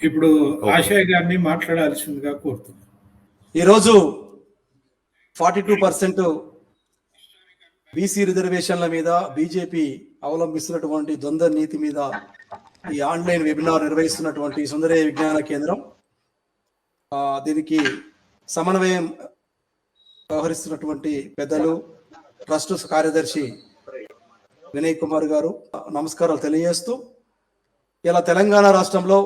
ఇప్పుడు ఆశయ్ గారిని మాట్లాడాల్సిందిగా కోరుతున్నాను. ఈరోజు ఫార్టీ టూ పర్సెంట్ బీసీ రిజర్వేషన్ల మీద బీజేపీ అవలంబిస్తున్నటువంటి ద్వంద్వ నీతి మీద ఈ ఆన్లైన్ వెబినార్ నిర్వహిస్తున్నటువంటి సుందరయ్య విజ్ఞాన కేంద్రం దీనికి సమన్వయం వ్యవహరిస్తున్నటువంటి పెద్దలు ట్రస్ట్ కార్యదర్శి వినయ్ కుమార్ గారు నమస్కారాలు తెలియజేస్తూ ఇలా తెలంగాణ రాష్ట్రంలో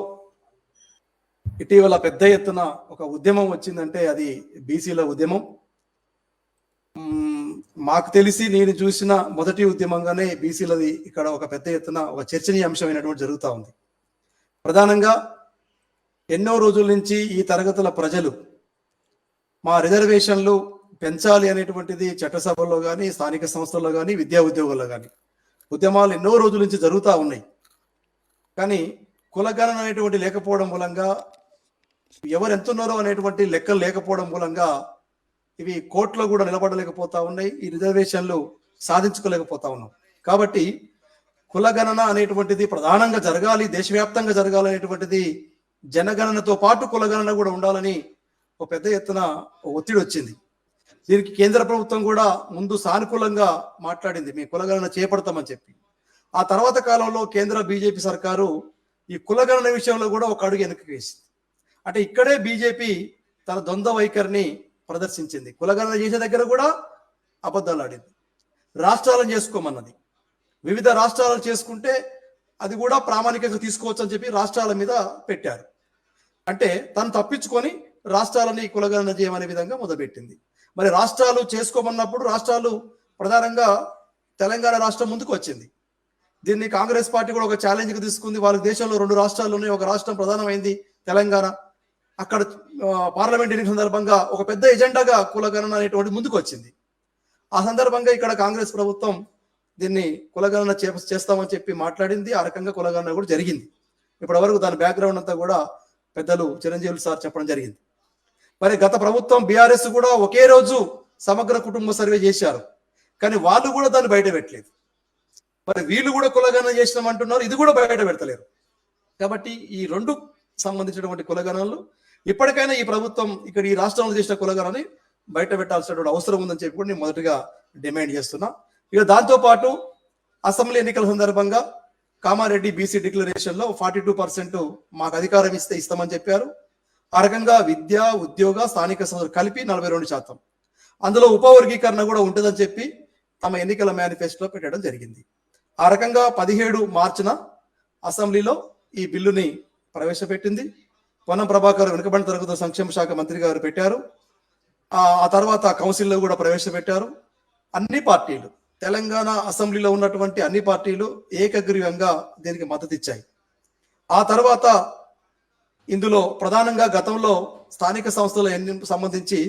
ఇటీవల పెద్ద ఎత్తున ఒక ఉద్యమం వచ్చిందంటే అది బీసీల ఉద్యమం. మాకు తెలిసి నేను చూసిన మొదటి ఉద్యమంగానే బీసీలది ఇక్కడ ఒక పెద్ద ఎత్తున ఒక చర్చనీయాంశమైనటువంటి జరుగుతూ ఉంది. ప్రధానంగా ఎన్నో రోజుల నుంచి ఈ తరగతుల ప్రజలు మా రిజర్వేషన్లు పెంచాలి అనేటువంటిది చట్టసభల్లో కానీ స్థానిక సంస్థల్లో కానీ విద్యా ఉద్యోగుల్లో కానీ ఉద్యమాలు ఎన్నో రోజుల నుంచి జరుగుతూ ఉన్నాయి. కానీ కులగణన అనేటువంటి లేకపోవడం మూలంగా ఎవరు ఎంత ఉన్నారో అనేటువంటి లెక్కలు లేకపోవడం మూలంగా ఇవి కోర్టులో కూడా నిలబడలేకపోతా ఉన్నాయి ఈ రిజర్వేషన్లు సాధించుకోలేకపోతా ఉన్నాం. కాబట్టి కులగణన అనేటువంటిది ప్రధానంగా జరగాలి దేశవ్యాప్తంగా జరగాలి అనేటువంటిది జనగణనతో పాటు కులగణన కూడా ఉండాలని ఒక పెద్ద ఎత్తున ఒత్తిడి వచ్చింది. దీనికి కేంద్ర ప్రభుత్వం కూడా ముందు సానుకూలంగా మాట్లాడింది మీ కులగణన చేపడతామని చెప్పి. ఆ తర్వాత కాలంలో కేంద్ర బీజేపీ సర్కారు ఈ కులగణన విషయంలో కూడా ఒక అడుగు వెనక్కి వేసింది. అంటే ఇక్కడే బీజేపీ తన ద్వంద్వ వైఖరిని ప్రదర్శించింది. కులగణన చేసే దగ్గర కూడా అబద్ధాలు ఆడింది. రాష్ట్రాలను చేసుకోమన్నది. వివిధ రాష్ట్రాలు చేసుకుంటే అది కూడా ప్రామాణికంగా తీసుకోవచ్చు అని చెప్పి రాష్ట్రాల మీద పెట్టారు. అంటే తను తప్పించుకొని రాష్ట్రాలని కులగణన చేయమనే విధంగా మొదలుపెట్టింది. మరి రాష్ట్రాలు చేసుకోమన్నప్పుడు రాష్ట్రాలు ప్రధానంగా తెలంగాణ రాష్ట్రం ముందుకు వచ్చింది. దీన్ని కాంగ్రెస్ పార్టీ కూడా ఒక ఛాలెంజ్గా తీసుకుంది. వాళ్ళ దేశంలో రెండు రాష్ట్రాలు ఉన్నాయి. ఒక రాష్ట్రం ప్రధానమైంది తెలంగాణ. అక్కడ పార్లమెంట్ ఎన్నికల సందర్భంగా ఒక పెద్ద ఎజెండాగా కులగణన అనేటువంటి ముందుకు వచ్చింది ఆ సందర్భంగా ఇక్కడ కాంగ్రెస్ ప్రభుత్వం దీన్ని కులగణన చే చేస్తామని చెప్పి మాట్లాడింది. ఆ రకంగా కులగణన కూడా జరిగింది. ఇప్పటి వరకు దాని బ్యాక్గ్రౌండ్ అంతా కూడా పెద్దలు చిరంజీవులు సార్ చెప్పడం జరిగింది. మరి గత ప్రభుత్వం బీఆర్ఎస్ కూడా ఒకే రోజు సమగ్ర కుటుంబ సర్వే చేశారు. కానీ వాళ్ళు కూడా దాన్ని బయట పెట్టలేదు. మరి వీళ్ళు కూడా కులగణన చేసినాం అంటున్నారు ఇది కూడా బయట పెడతలేరు. కాబట్టి ఈ రెండు సంబంధించినటువంటి కులగణనలు ఇప్పటికైనా ఈ ప్రభుత్వం ఇక్కడ ఈ రాష్ట్రంలో చేసిన కులగణని బయట పెట్టాల్సినటువంటి అవసరం ఉందని చెప్పి కూడా నేను మొదటగా డిమాండ్ చేస్తున్నా. ఇక దాంతో పాటు అసెంబ్లీ ఎన్నికల సందర్భంగా కామారెడ్డి బీసీ డిక్లరేషన్లో ఫార్టీ టూ పర్సెంట్ మాకు అధికారం ఇస్తే ఇస్తామని చెప్పారు. ఆ రకంగా విద్య ఉద్యోగ స్థానిక సంస్థలు కలిపి నలభై రెండు శాతం. అందులో ఉపవర్గీకరణ కూడా ఉంటుందని చెప్పి తమ ఎన్నికల మేనిఫెస్టోలో పెట్టడం జరిగింది. ఆ రకంగా పదిహేడు మార్చిన అసెంబ్లీలో ఈ బిల్లుని ప్రవేశపెట్టింది. పొన్నం ప్రభాకర్ వెనుకబడిన తరగతుల సంక్షేమ శాఖ మంత్రి గారు పెట్టారు. ఆ తర్వాత కౌన్సిల్లో కూడా ప్రవేశపెట్టారు. అన్ని పార్టీలు తెలంగాణ అసెంబ్లీలో ఉన్నటువంటి అన్ని పార్టీలు ఏకగ్రీవంగా దీనికి మద్దతు ఇచ్చాయి ఆ తర్వాత ఇందులో ప్రధానంగా గతంలో స్థానిక సంస్థల ఎన్ని సంబంధించి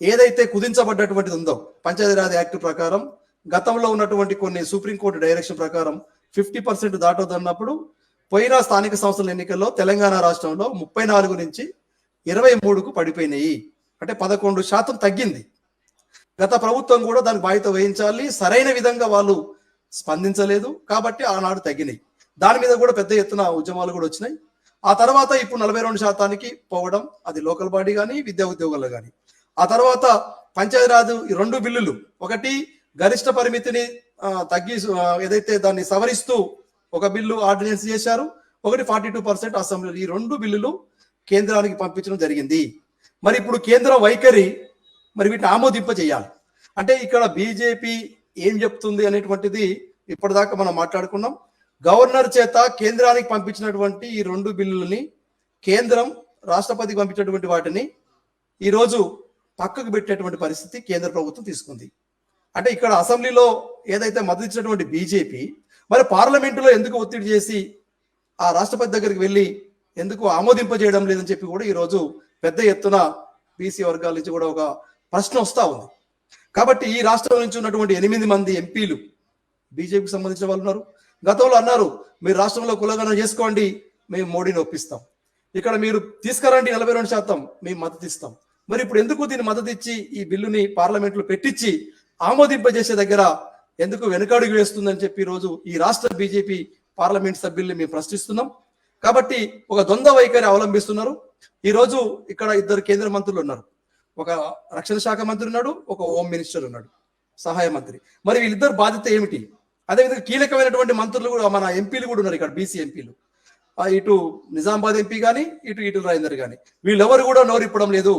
ఏదైతే కుదించబడ్డటువంటిది ఉందో పంచాయతీరాజ్ యాక్ట్ ప్రకారం గతంలో ఉన్నటువంటి కొన్ని సుప్రీంకోర్టు డైరెక్షన్ ప్రకారం ఫిఫ్టీ పర్సెంట్ దాటొద్దన్నప్పుడు పోయిన స్థానిక సంస్థల ఎన్నికల్లో తెలంగాణ రాష్ట్రంలో ముప్పై నాలుగు నుంచి ఇరవై మూడుకు పడిపోయినాయి. అంటే పదకొండు శాతం తగ్గింది. గత ప్రభుత్వం కూడా దానికి బాధ్యత వహించాలి. సరైన విధంగా వాళ్ళు స్పందించలేదు. కాబట్టి ఆనాడు తగ్గినాయి. దాని మీద కూడా పెద్ద ఎత్తున ఉద్యమాలు కూడా వచ్చినాయి. ఆ తర్వాత ఇప్పుడు నలభై రెండు శాతానికి పోవడం అది లోకల్ బాడీ కానీ విద్యా ఉద్యోగాలు కానీ ఆ తర్వాత పంచాయతీరాజ్ ఈ రెండు బిల్లులు ఒకటి గరిష్ట పరిమితిని తగ్గి ఏదైతే దాన్ని సవరిస్తూ ఒక బిల్లు ఆర్డినెన్స్ చేశారు. ఒకటి ఫార్టీ టూ పర్సెంట్ అసెంబ్లీ ఈ రెండు బిల్లులు కేంద్రానికి పంపించడం జరిగింది. మరి ఇప్పుడు కేంద్ర వైఖరి మరి వీటిని ఆమోదింప చేయాలి అంటే ఇక్కడ బీజేపీ ఏం చెప్తుంది అనేటువంటిది ఇప్పటిదాకా మనం మాట్లాడుకున్నాం. గవర్నర్ చేత కేంద్రానికి పంపించినటువంటి ఈ రెండు బిల్లులని కేంద్రం రాష్ట్రపతికి పంపించినటువంటి వాటిని ఈరోజు పక్కకు పెట్టేటువంటి పరిస్థితి కేంద్ర ప్రభుత్వం తీసుకుంది. అంటే ఇక్కడ అసెంబ్లీలో ఏదైతే మద్దతు ఇచ్చినటువంటి బీజేపీ మరి పార్లమెంటులో ఎందుకు ఒత్తిడి చేసి ఆ రాష్ట్రపతి దగ్గరికి వెళ్ళి ఎందుకు ఆమోదింపజేయడం లేదని చెప్పి కూడా ఈరోజు పెద్ద ఎత్తున బీసీ వర్గాల నుంచి కూడా ఒక ప్రశ్న వస్తూ ఉంది. కాబట్టి ఈ రాష్ట్రం నుంచి ఉన్నటువంటి ఎనిమిది మంది ఎంపీలు బీజేపీకి సంబంధించిన వాళ్ళు ఉన్నారు. గతంలో అన్నారు మీరు రాష్ట్రంలో కులగణన చేసుకోండి మేము మోడీని ఒప్పిస్తాం. ఇక్కడ మీరు తీసుకురండి నలభై రెండు శాతం మేము మద్దతు ఇస్తాం. మరి ఇప్పుడు ఎందుకు దీన్ని మద్దతు ఇచ్చి ఈ బిల్లుని పార్లమెంట్లో పెట్టించి ఆమోదింపజేసే దగ్గర ఎందుకు వెనుకాడుగు వేస్తుందని చెప్పి రోజు ఈ రాష్ట్ర బీజేపీ పార్లమెంట్ సభ్యుల్ని మేము ప్రశ్నిస్తున్నాం. కాబట్టి ఒక ద్వంద్వ వైఖరి అవలంబిస్తున్నారు. ఈ రోజు ఇక్కడ ఇద్దరు కేంద్ర మంత్రులు ఉన్నారు. ఒక రక్షణ శాఖ మంత్రి ఉన్నాడు ఒక హోమ్ మినిస్టర్ ఉన్నాడు సహాయ మంత్రి. మరి వీళ్ళిద్దరు బాధ్యత ఏమిటి? అదేవిధంగా కీలకమైనటువంటి మంత్రులు కూడా మన ఎంపీలు కూడా ఉన్నారు ఇక్కడ బీసీ ఎంపీలు. ఇటు నిజామాబాద్ ఎంపీ కానీ ఇటు ఇటు రాజేందర్ కానీ వీళ్ళెవరు కూడా నోరిప్పడం లేదు.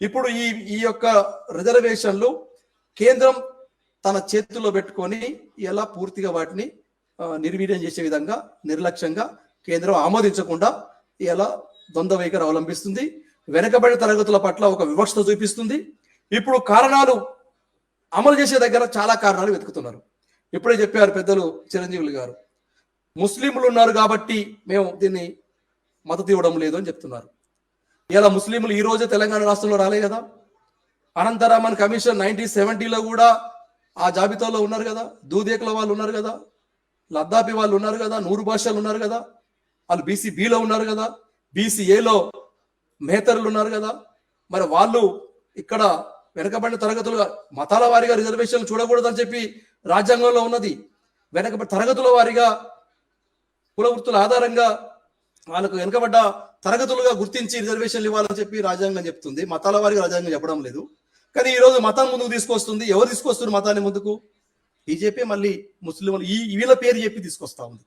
ఇప్పుడు ఈ ఈ యొక్క రిజర్వేషన్లు కేంద్రం తన చేతుల్లో పెట్టుకొని ఎలా పూర్తిగా వాటిని నిర్వీర్యం చేసే విధంగా నిర్లక్ష్యంగా కేంద్రం ఆమోదించకుండా ఎలా ద్వంద్వ వైఖరి అవలంబిస్తుంది వెనకబడిన తరగతుల పట్ల ఒక వివక్షత చూపిస్తుంది. ఇప్పుడు కారణాలు అమలు చేసే దగ్గర చాలా కారణాలు వెతుకుతున్నారు. ఇప్పుడే చెప్పారు పెద్దలు చిరంజీవులు గారు. ముస్లింలు ఉన్నారు కాబట్టి మేము దీన్ని మద్దతు ఇవ్వడం లేదు అని చెప్తున్నారు. ఇలా ముస్లింలు ఈ రోజే తెలంగాణ రాష్ట్రంలో రాలే కదా? అనంతరామన్ కమిషన్ నైన్టీన్ సెవెంటీలో కూడా ఆ జాబితాలో ఉన్నారు కదా దూదేకుల వాళ్ళు ఉన్నారు కదా లద్దాపి వాళ్ళు ఉన్నారు కదా నూరు భాషలు ఉన్నారు కదా వాళ్ళు బీసీ బిలో ఉన్నారు కదా బీసీ ఏలో మేతరులు ఉన్నారు కదా మరి వాళ్ళు ఇక్కడ వెనకబడిన తరగతులుగా మతాల వారిగా రిజర్వేషన్లు చూడకూడదని చెప్పి రాజ్యాంగంలో ఉన్నది. వెనకబడి తరగతుల వారిగా కులవృత్తుల ఆధారంగా వాళ్ళకు వెనుకబడ్డ తరగతులుగా గుర్తించి రిజర్వేషన్లు ఇవ్వాలని చెప్పి రాజ్యాంగం చెప్తుంది. మతాల వారికి రాజ్యాంగం చెప్పడం లేదు. కానీ ఈ రోజు మతం ముందుకు తీసుకొస్తుంది. ఎవరు తీసుకొస్తున్నారు మతాన్ని ముందుకు? బీజేపీ మళ్ళీ ముస్లింలు. ఈ వీళ్ళ పేరు చెప్పి తీసుకొస్తా ఉంది.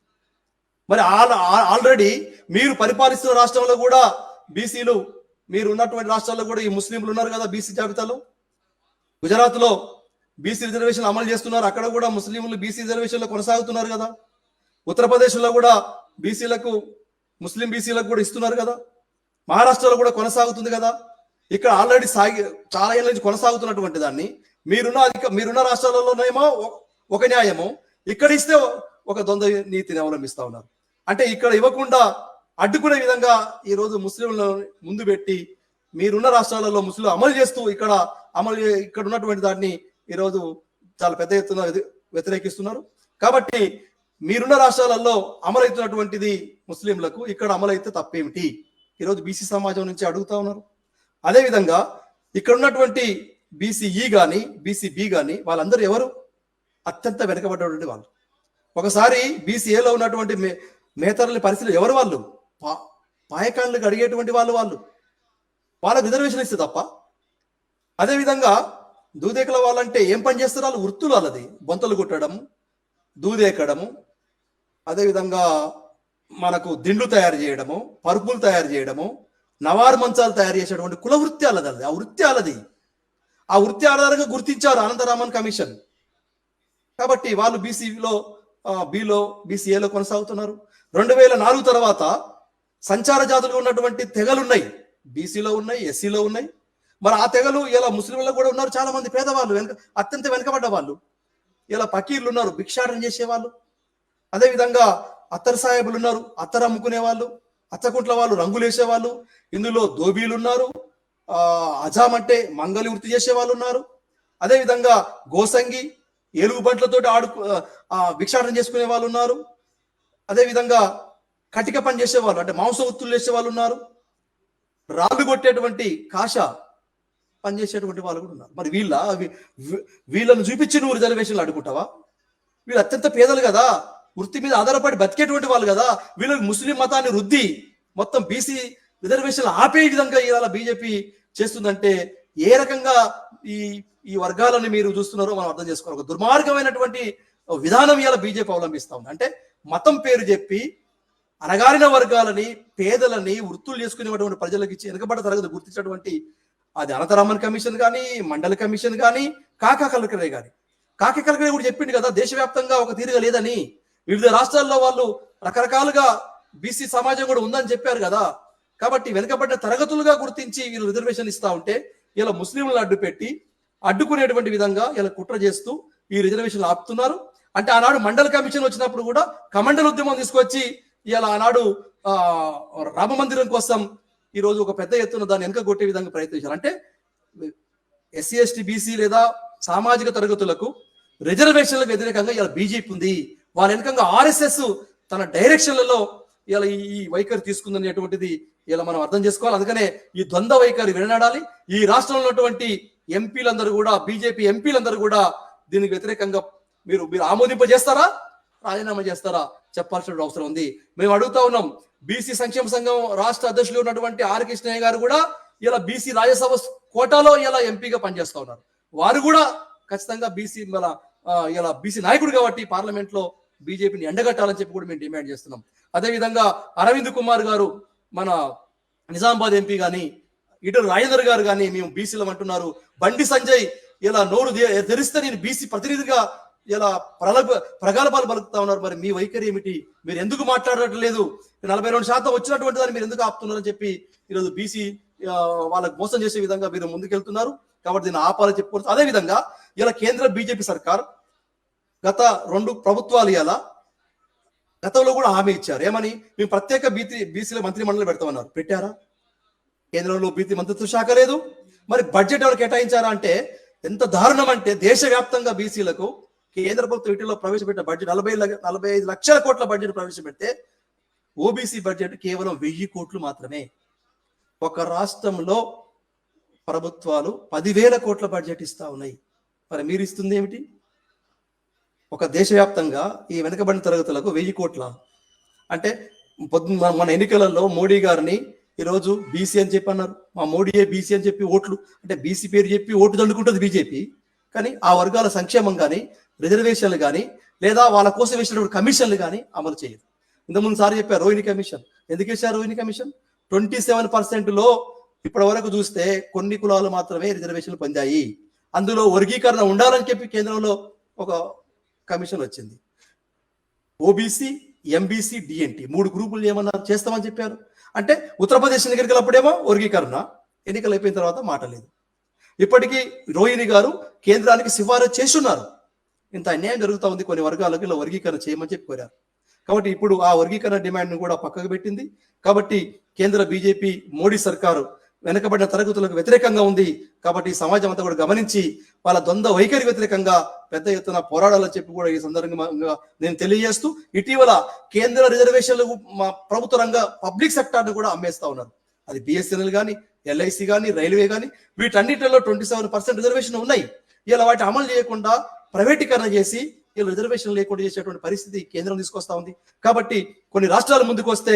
మరి ఆల్- ఆల్రెడీ మీరు పరిపాలిస్తున్న రాష్ట్రంలో కూడా బీసీలు మీరు ఉన్నటువంటి రాష్ట్రాల్లో కూడా ఈ ముస్లింలు ఉన్నారు కదా బీసీ జాబితాలో? గుజరాత్లో బీసీ రిజర్వేషన్ అమలు చేస్తున్నారు. అక్కడ కూడా ముస్లింలు బీసీ రిజర్వేషన్లో కొనసాగుతున్నారు కదా. ఉత్తరప్రదేశ్లో కూడా బీసీలకు ముస్లిం బీసీలకు కూడా ఇస్తున్నారు కదా. మహారాష్ట్రలో కూడా కొనసాగుతుంది కదా. ఇక్కడ ఆల్రెడీ సాగి చాలా ఏళ్ళ నుంచి కొనసాగుతున్నటువంటి దాన్ని. మీరున్న అధిక మీరున్న రాష్ట్రాలలోనేమో ఒక- న్యాయము. ఇక్కడ ఇస్తే ఒక ద్వంద్వ నీతిని అవలంబిస్తా ఉన్నారు. అంటే ఇక్కడ ఇవ్వకుండా అడ్డుకునే విధంగా ఈరోజు ముస్లింలను ముందు పెట్టి మీరున్న రాష్ట్రాలలో ముస్లిం అమలు చేస్తూ ఇక్కడ అమలు ఇక్కడ ఉన్నటువంటి దాన్ని ఈ రోజు చాలా పెద్ద ఎత్తున వ్యతిరేకిస్తున్నారు. కాబట్టి మీరున్న రాష్ట్రాలలో అమలవుతున్నటువంటిది ముస్లింలకు ఇక్కడ అమలైతే తప్పేమిటి? ఈరోజు బీసీ సమాజం నుంచి అడుగుతా ఉన్నారు. అదేవిధంగా ఇక్కడ ఉన్నటువంటి బీసీఈ కానీ బీసీబీ కానీ వాళ్ళందరూ ఎవరు? అత్యంత వెనకబడ్డటువంటి వాళ్ళు. ఒకసారి బీసీఏలో ఉన్నటువంటి మే మేతరుల పరిస్థితులు ఎవరు వాళ్ళు? పా పాయకాళ్ళకి అడిగేటువంటి వాళ్ళు వాళ్ళు. వాళ్ళకు రిజర్వేషన్ ఇస్తే తప్ప. అదేవిధంగా దూదేకల వాళ్ళంటే ఏం పని చేస్తారు వాళ్ళు? వృత్తులు వాళ్ళది. బొంతలు కుట్టడం దూదేకడము అదేవిధంగా మనకు దిండ్లు తయారు చేయడము పరుపులు తయారు చేయడము నవారు మంచాలు తయారు చేసేటువంటి కుల వృత్తి వాళ్ళది అది. ఆ వృత్తి అలది ఆ వృత్తి ఆధారంగా గుర్తించారు అనంతరామన్ కమిషన్. కాబట్టి వాళ్ళు బీసీలో బిలో బీసీఏలో కొనసాగుతున్నారు. రెండు వేల నాలుగు తర్వాత సంచార జాతులుగా ఉన్నటువంటి తెగలు ఉన్నాయి. బీసీలో ఉన్నాయి ఎస్సీలో ఉన్నాయి. మరి ఆ తెగలు ఇలా ముస్లింలో కూడా ఉన్నారు చాలా మంది పేదవాళ్ళు. వెనక అత్యంత వెనకబడ్డ వాళ్ళు. ఇలా పకీర్లు ఉన్నారు భిక్షాటన చేసేవాళ్ళు. అదేవిధంగా అత్తర్ సాహెబులు ఉన్నారు అత్తర్ అమ్ముకునే వాళ్ళు అత్తకుంట్ల వాళ్ళు రంగులు వేసేవాళ్ళు ఇందులో దోబీలు ఉన్నారు ఆ అంటే మంగలి వృత్తి చేసే వాళ్ళు ఉన్నారు. అదేవిధంగా గోసంగి ఏలుగు బంట్లతో ఆడు ఆ, భిక్షాటన చేసుకునే వాళ్ళు ఉన్నారు. అదేవిధంగా కటిక పని చేసేవాళ్ళు అంటే మాంస వృత్తులు చేసే వాళ్ళు ఉన్నారు. రాళ్ళు కొట్టేటువంటి కాష పనిచేసేటువంటి వాళ్ళు కూడా ఉన్నారు. మరి వీళ్ళ వీ- వీళ్ళను చూపించి నువ్వు రిజర్వేషన్లు అడుగుంటావా వీళ్ళు అత్యంత పేదలు కదా. వృత్తి మీద ఆధారపడి బతికేటువంటి వాళ్ళు కదా వీళ్ళకి ముస్లిం మతాన్ని రుద్ది మొత్తం బీసీ రిజర్వేషన్ ఆపే విధంగా ఇవాళ బీజేపీ చేస్తుందంటే ఏ రకంగా ఈ ఈ వర్గాలను మీరు చూస్తున్నారో మనం అర్థం చేసుకోవాలి. ఒక దుర్మార్గమైనటువంటి విధానం ఇవాళ బీజేపీ అవలంబిస్తా ఉంది. అంటే మతం పేరు చెప్పి అనగారిన వర్గాలని పేదలని వృత్తులు చేసుకునేటువంటి ప్రజలకు ఇచ్చి వెనుకబడ్డ తరగతి గుర్తించినటువంటి అది అనంతరామన్ కమిషన్ కానీ మండల కమిషన్ కానీ కాకా కలకరే కానీ కాకి కలకరే కూడా చెప్పిండు కదా దేశవ్యాప్తంగా ఒక తీరుగా లేదని. వివిధ రాష్ట్రాల్లో వాళ్ళు రకరకాలుగా బీసీ సమాజం కూడా ఉందని చెప్పారు కదా. కాబట్టి వెనుకబడ్డ తరగతులుగా గుర్తించి వీళ్ళు రిజర్వేషన్ ఇస్తా ఉంటే ఇలా ముస్లింలను అడ్డు పెట్టి అడ్డుకునేటువంటి విధంగా ఇలా కుట్ర చేస్తూ ఈ రిజర్వేషన్లు ఆపుతున్నారు. అంటే ఆనాడు మండల కమిషన్ వచ్చినప్పుడు కూడా కమండల ఉద్యమం తీసుకొచ్చి ఇలా ఆనాడు ఆ రామ మందిరం కోసం ఈ రోజు ఒక పెద్ద ఎత్తున దాన్ని వెనక కొట్టే విధంగా ప్రయత్నించారు అంటే ఎస్సీ ఎస్టీ బీసీ లేదా సామాజిక తరగతులకు రిజర్వేషన్లకు వ్యతిరేకంగా ఇలా బీజేపీ ఉంది. వాళ్ళ వెనకంగా ఆర్ఎస్ఎస్ తన డైరెక్షన్లలో ఇలా ఈ వైఖరి తీసుకుందనేటువంటిది ఇలా మనం అర్థం చేసుకోవాలి. అందుకనే ఈ ద్వంద్వ వైఖరి వినడాలి ఈ రాష్ట్రంలో ఉన్నటువంటి ఎంపీలందరూ కూడా బీజేపీ ఎంపీలందరూ కూడా దీనికి వ్యతిరేకంగా మీరు మీరు ఆమోదింపజేస్తారా? రాజీనామా చేస్తారా? చెప్పాల్సిన అవసరం ఉంది. మేము అడుగుతా ఉన్నాం. బీసీ సంక్షేమ సంఘం రాష్ట్ర అధ్యక్షులు ఉన్నటువంటి ఆర్ కృష్ణయ్య గారు కూడా ఇలా బీసీ రాజ్యసభ కోటాలో ఇలా ఎంపీగా పనిచేస్తా ఉన్నారు. వారు కూడా ఖచ్చితంగా బీసీ మన ఇలా బీసీ నాయకుడు కాబట్టి పార్లమెంట్లో బీజేపీని ఎండగట్టాలని చెప్పి కూడా మేము డిమాండ్ చేస్తున్నాం. అదేవిధంగా అరవింద్ కుమార్ గారు మన నిజామాబాద్ ఎంపీ గాని ఇటు రాజేందర్ గారు కానీ మేము బీసీలం అంటున్నారు. బండి సంజయ్ ఇలా నోరు తెరిస్తే నేను బీసీ ప్రతినిధిగా ఇలా ప్రలభ ప్రగల్భాలు పలుకుతా ఉన్నారు. మరి మీ వైఖరి ఏమిటి? మీరు ఎందుకు మాట్లాడట్లేదు నలభై రెండు శాతం వచ్చినటువంటి దాన్ని మీరు ఎందుకు ఆపుతున్నారని చెప్పి ఈరోజు బీసీ వాళ్ళకి మోసం చేసే విధంగా మీరు ముందుకెళ్తున్నారు. కాబట్టి దీన్ని ఆపాలని చెప్పుకోవచ్చు అదే విధంగా ఇలా కేంద్ర బీజేపీ సర్కార్ గత రెండు ప్రభుత్వాలు ఇలా గతంలో కూడా హామీ ఇచ్చారు. ఏమని? మేము ప్రత్యేక బీసీ బీసీల మంత్రి మండలి పెడతామన్నారు. పెట్టారా? కేంద్రంలో బీసీ మంత్రిత్వ శాఖ లేదు. మరి బడ్జెట్ ఎవరు కేటాయించారా అంటే ఎంత దారుణం అంటే దేశవ్యాప్తంగా బీసీలకు కేంద్ర ప్రభుత్వం ఇటీలో ప్రవేశపెట్టిన బడ్జెట్ నలభై ల- నలభై ఐదు లక్షల కోట్ల బడ్జెట్ ప్రవేశపెడితే ఓబీసీ బడ్జెట్ కేవలం వెయ్యి కోట్లు మాత్రమే. ఒక రాష్ట్రంలో ప్రభుత్వాలు పదివేల కోట్ల బడ్జెట్ ఇస్తా ఉన్నాయి. మరి మీరు ఇస్తుంది ఏమిటి? ఒక దేశవ్యాప్తంగా ఈ వెనుకబడిన తరగతులకు వెయ్యి కోట్ల. అంటే మన- ఎన్నికలలో మోడీ గారిని ఈరోజు బీసీ అని చెప్పి అన్నారు మా మోడీయే బీసీ అని చెప్పి ఓట్లు అంటే బీసీ పేరు చెప్పి ఓటు దండుకుంటుంది బీజేపీ. కానీ ఆ వర్గాల సంక్షేమం కానీ రిజర్వేషన్లు కానీ లేదా వాళ్ళ కోసం వేసినటువంటి కమిషన్లు కానీ అమలు చేయదు. ఇంతకుముందు సార్ చెప్పారు రోహిణి కమిషన్. ఎందుకు వేశారు రోహిణి కమిషన్? ట్వంటీ సెవెన్ పర్సెంట్లో ఇప్పటి వరకు చూస్తే కొన్ని కులాలు మాత్రమే రిజర్వేషన్లు పొందాయి. అందులో వర్గీకరణ ఉండాలని చెప్పి కేంద్రంలో ఒక కమిషన్ వచ్చింది. ఓబీసీ ఎంబీసీ డిఎన్టీ మూడు గ్రూపులు ఏమన్నారు చేస్తామని చెప్పారు. అంటే ఉత్తరప్రదేశ్ ఎన్నికలకు అప్పుడేమో వర్గీకరణ ఎన్నికలు అయిపోయిన తర్వాత మాట లేదు. ఇప్పటికీ రోహిణి గారు కేంద్రానికి సిఫారసు చేస్తున్నారు. ఇంత అన్యాయం జరుగుతూ ఉంది కొన్ని వర్గాలకు ఇలా వర్గీకరణ చేయమని చెప్పి కోరారు. కాబట్టి ఇప్పుడు ఆ వర్గీకరణ డిమాండ్ను కూడా పక్కకు పెట్టింది. కాబట్టి కేంద్ర బీజేపీ మోడీ సర్కారు వెనకబడిన తరగతులకు వ్యతిరేకంగా ఉంది. కాబట్టి సమాజం అంతా కూడా గమనించి వాళ్ళ ద్వంద్వ వైఖరి వ్యతిరేకంగా పెద్ద ఎత్తున పోరాడాలని చెప్పి కూడా ఈ సందర్భంగా నేను తెలియజేస్తూ ఇటీవల కేంద్ర రిజర్వేషన్లు మా ప్రభుత్వ రంగ పబ్లిక్ సెక్టార్ను కూడా అమ్మేస్తా ఉన్నారు. అది బిఎస్ఎన్ఎల్ కానీ ఎల్ఐసి కానీ రైల్వే కానీ వీటన్నిటిలో ట్వంటీ సెవెన్ పర్సెంట్ రిజర్వేషన్ ఉన్నాయి. ఇలా వాటి అమలు చేయకుండా ప్రైవేటీకరణ చేసి ఇలా రిజర్వేషన్ లేకుండా చేసేటువంటి పరిస్థితి కేంద్రం తీసుకొస్తా ఉంది. కాబట్టి కొన్ని రాష్ట్రాలు ముందుకు వస్తే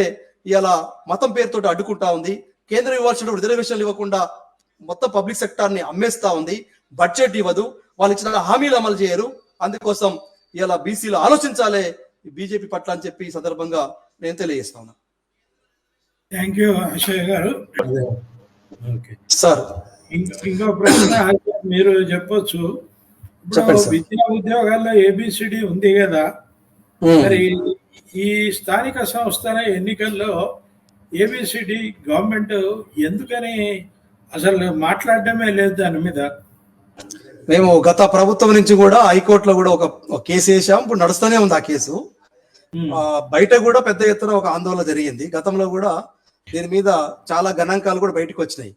ఇలా మతం పేరుతో అడ్డుకుంటా ఉంది. కేంద్రం ఇవ్వాల్సిన రిజర్వేషన్లు ఇవ్వకుండా మొత్తం పబ్లిక్ సెక్టార్ని అమ్మేస్తా ఉంది. బడ్జెట్ ఇవ్వదు. వాళ్ళు ఇచ్చిన హామీలు అమలు చేయరు. అందుకోసం ఇలా బీసీలు ఆలోచించాలే బీజేపీ పట్ల అని చెప్పి సందర్భంగా నేను తెలియజేస్తా ఉన్నా. థ్యాంక్ యూ అశయ్ గారు. ఓకే. సార్. ఇంక- ప్రశ్న మీరు చెప్పొచ్చు. విద్యా ఉద్యోగాల్లో ఏబిసిడి ఉంది కదా. మరి ఈ స్థానిక సంస్థల ఎన్నికల్లో ఏబిసిడి గవర్నమెంట్ ఎందుకని అసలు మాట్లాడటమే లేదు దాని మీద? మేము గత ప్రభుత్వం నుంచి కూడా హైకోర్టులో కూడా ఒక కేసు వేసాం. ఇప్పుడు నడుస్తూనే ఉంది ఆ కేసు. బయట కూడా పెద్ద ఎత్తున ఒక ఆందోళన జరిగింది. గతంలో కూడా దీని మీద చాలా గణాంకాలు కూడా బయటకు వచ్చినాయి.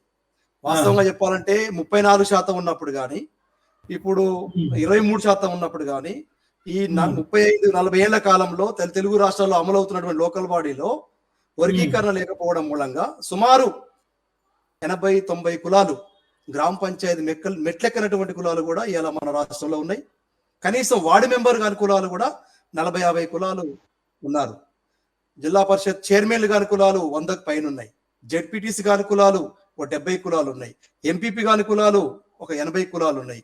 వాస్తవంగా చెప్పాలంటే ముప్పై నాలుగు శాతం ఉన్నప్పుడు కానీ ఇప్పుడు ఇరవై మూడు శాతం ఉన్నప్పుడు కానీ ఈ ముప్పై ఐదు నలభై ఏళ్ళ కాలంలో తెలు- తెలుగు రాష్ట్రాల్లో అమలవుతున్నటువంటి లోకల్ బాడీలో వర్గీకరణ లేకపోవడం మూలంగా సుమారు ఎనభై తొంభై కులాలు గ్రామ పంచాయతీ మెక్కలు మెట్లెక్కనటువంటి కులాలు కూడా ఇలా మన రాష్ట్రంలో ఉన్నాయి. కనీసం వార్డు మెంబర్ కాని కులాలు కూడా నలభై యాభై కులాలు ఉన్నారు. జిల్లా పరిషత్ చైర్మన్లు కాని కులాలు వందకు పైన ఉన్నాయి జెడ్పీటీసీ కాని కులాలు ఒక డెబ్బై కులాలు ఉన్నాయి. ఎంపీపీ కాని కులాలు ఒక ఎనభై కులాలు ఉన్నాయి.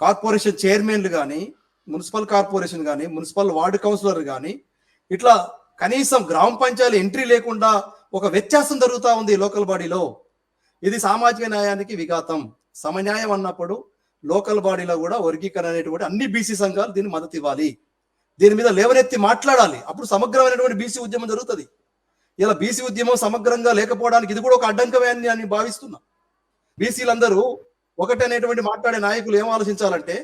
కార్పొరేషన్ చైర్మన్లు కానీ మున్సిపల్ కార్పొరేషన్ కానీ మున్సిపల్ వార్డు కౌన్సిలర్ కానీ ఇట్లా కనీసం గ్రామ పంచాయతీ ఎంట్రీ లేకుండా ఒక వ్యత్యాసం జరుగుతూ ఉంది లోకల్ బాడీలో. ఇది సామాజిక న్యాయానికి విఘాతం. సమన్యాయం అన్నప్పుడు లోకల్ బాడీలో కూడా వర్గీకరణ అనేటువంటి అన్ని బీసీ సంఘాలు దీన్ని మద్దతు ఇవ్వాలి. దీని మీద లేవనెత్తి మాట్లాడాలి. అప్పుడు సమగ్రమైనటువంటి బీసీ ఉద్యమం జరుగుతుంది. ఇలా బీసీ ఉద్యమం సమగ్రంగా లేకపోవడానికి ఇది కూడా ఒక అడ్డంకమే అని నేను భావిస్తున్నా. బీసీలందరూ ఒకటనేటువంటి మాట్లాడే నాయకులు ఏం ఆలోచించాలంటే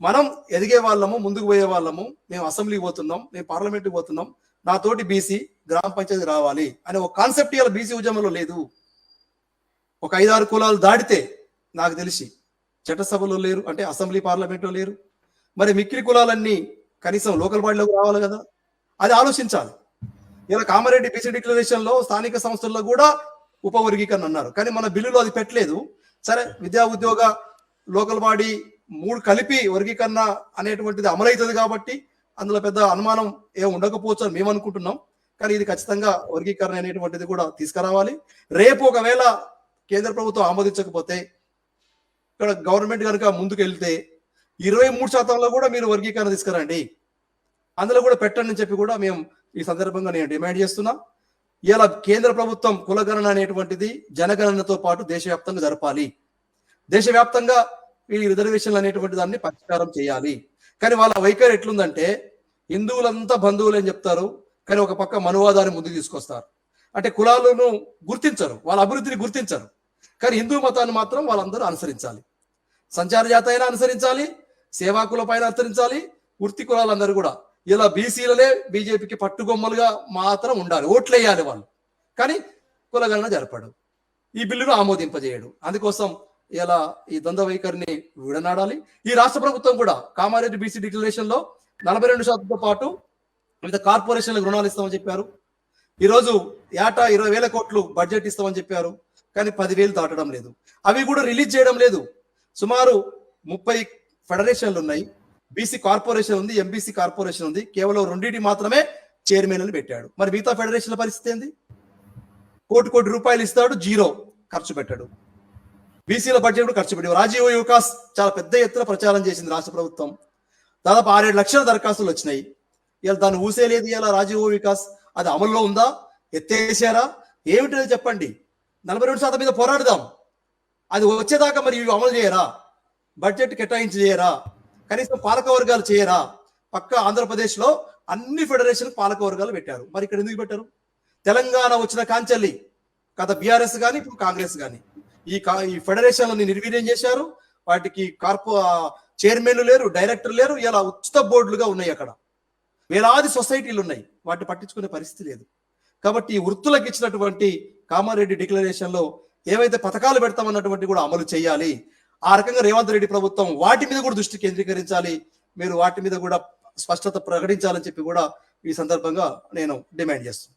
మనం ఎదిగే వాళ్ళము ముందుకు పోయే వాళ్ళము మేము అసెంబ్లీకి పోతున్నాం మేము పార్లమెంట్కి పోతున్నాం నాతోటి బీసీ గ్రామ పంచాయతీ రావాలి అనే ఒక కాన్సెప్ట్ ఇవాళ బీసీ ఉద్యమంలో లేదు. ఒక ఐదారు కులాలు దాటితే నాకు తెలిసి చట్టసభలో లేరు అంటే అసెంబ్లీ పార్లమెంట్లో లేరు. మరి మిక్కిలి కులాలన్నీ కనీసం లోకల్ బాడీలోకి రావాలి కదా? అది ఆలోచించాలి. ఇలా కామారెడ్డి బీసీ డిక్లరేషన్లో స్థానిక సంస్థల్లో కూడా ఉపవర్గీకరణ అన్నారు. కానీ మన బిల్లులో అది పెట్టలేదు. సరే విద్యా ఉద్యోగ లోకల్ బాడీ మూడు కలిపి వర్గీకరణ అనేటువంటిది అమలవుతుంది కాబట్టి అందులో పెద్ద అనుమానం ఏ ఉండకపోవచ్చు అని మేము అనుకుంటున్నాం కానీ ఇది ఖచ్చితంగా వర్గీకరణ అనేటువంటిది కూడా తీసుకురావాలి. రేపు ఒకవేళ కేంద్ర ప్రభుత్వం ఆమోదించకపోతే ఇక్కడ గవర్నమెంట్ కనుక ముందుకు వెళ్తే ఇరవై మూడు శాతంలో కూడా మీరు వర్గీకరణ తీసుకురండి. అందులో కూడా పెట్టండి అని చెప్పి కూడా మేము ఈ సందర్భంగా నేను డిమాండ్ చేస్తున్నా. ఇలా కేంద్ర ప్రభుత్వం కులగణన అనేటువంటిది జనగణనతో పాటు దేశవ్యాప్తంగా జరపాలి. దేశవ్యాప్తంగా ఈ రిజర్వేషన్లు అనేటువంటి దాన్ని పరిష్కారం చేయాలి. కానీ వాళ్ళ వైఖరి ఎట్లుందంటే హిందువులంతా బంధువులు అని చెప్తారు? కానీ ఒక పక్క మనువాదాన్ని ముందుకు తీసుకొస్తారు. అంటే కులాలను గుర్తించరు వాళ్ళ అభివృద్ధిని గుర్తించరు. కానీ హిందూ మతాన్ని మాత్రం వాళ్ళందరూ అనుసరించాలి. సంచార జాత అయినా అనుసరించాలి సేవాకుల పైన అనుసరించాలి వృత్తి కులాలందరూ కూడా. ఇలా బీసీలనే బీజేపీకి పట్టుగొమ్మలుగా మాత్రం ఉండాలి ఓట్లు వేయాలి వాళ్ళు. కానీ కులగణన జరపడు. ఈ బిల్లును ఆమోదింపజేయడు. అందుకోసం ఇలా ఈ ద్వంద్వ వైఖరిని విడనాడాలి. ఈ రాష్ట్ర ప్రభుత్వం కూడా కామారెడ్డి బీసీ డిక్లరేషన్లో లో నలభై రెండు శాతంతో పాటు వివిధ కార్పొరేషన్లకు రుణాలు ఇస్తామని చెప్పారు. ఈరోజు ఏటా ఇరవై వేల కోట్లు బడ్జెట్ ఇస్తామని చెప్పారు. కానీ పదివేలు దాటడం లేదు. అవి కూడా రిలీజ్ చేయడం లేదు. సుమారు ముప్పై ఫెడరేషన్లు ఉన్నాయి. బీసీ కార్పొరేషన్ ఉంది ఎంబీసీ కార్పొరేషన్ ఉంది. కేవలం రెండింటి మాత్రమే చైర్మన్లు పెట్టాడు. మరి మిగతా ఫెడరేషన్ల పరిస్థితి ఏంది? కోటి కోటి రూపాయలు ఇస్తాడు జీరో ఖర్చు పెట్టాడు. బీసీల బడ్జెట్ కూడా ఖర్చు పెట్టాడు. రాజీవ్ యువకాస్ చాలా పెద్ద ఎత్తున ప్రచారం చేసింది రాష్ట్ర ప్రభుత్వం. దాదాపు ఆరేడు లక్షల దరఖాస్తులు వచ్చినాయి. ఇలా దాన్ని ఊసేలేదు ఇలా రాజీవ్ వికాస్ అది అమల్లో ఉందా? ఎత్తేసారా? ఏమిటో చెప్పండి. నలభై రెండు శాతం మీద పోరాడదాం. అది వచ్చేదాకా మరి ఇవి అమలు చేయరా? బడ్జెట్ కేటాయించి చేయరా కనీసం పాలక వర్గాలు చేయరా? పక్క ఆంధ్రప్రదేశ్లో అన్ని ఫెడరేషన్ పాలక వర్గాలు పెట్టారు. మరి ఇక్కడ ఎందుకు పెట్టారు? తెలంగాణ వచ్చిన కాంచెల్లి గత బీఆర్ఎస్ కానీ ఇప్పుడు కాంగ్రెస్ కానీ ఈ కా- ఈ ఫెడరేషన్లని నిర్వీర్యం చేశారు. వాటికి కార్పో చైర్మన్లు లేరు డైరెక్టర్ లేరు ఇలా ఉచిత బోర్డులుగా ఉన్నాయి అక్కడ. వేలాది సొసైటీలు ఉన్నాయి. వాటిని పట్టించుకునే పరిస్థితి లేదు. కాబట్టి ఈ వృత్తులకు ఇచ్చినటువంటి కామారెడ్డి డిక్లరేషన్లో ఏవైతే పథకాలు పెడతామన్నటువంటి కూడా అమలు చేయాలి. ఆ రకంగా రేవంత్ రెడ్డి ప్రభుత్వం వాటి మీద కూడా దృష్టి కేంద్రీకరించాలి. మీరు వాటి మీద కూడా స్పష్టత ప్రకటించాలని చెప్పి కూడా ఈ సందర్భంగా నేను డిమాండ్ చేస్తున్నాను.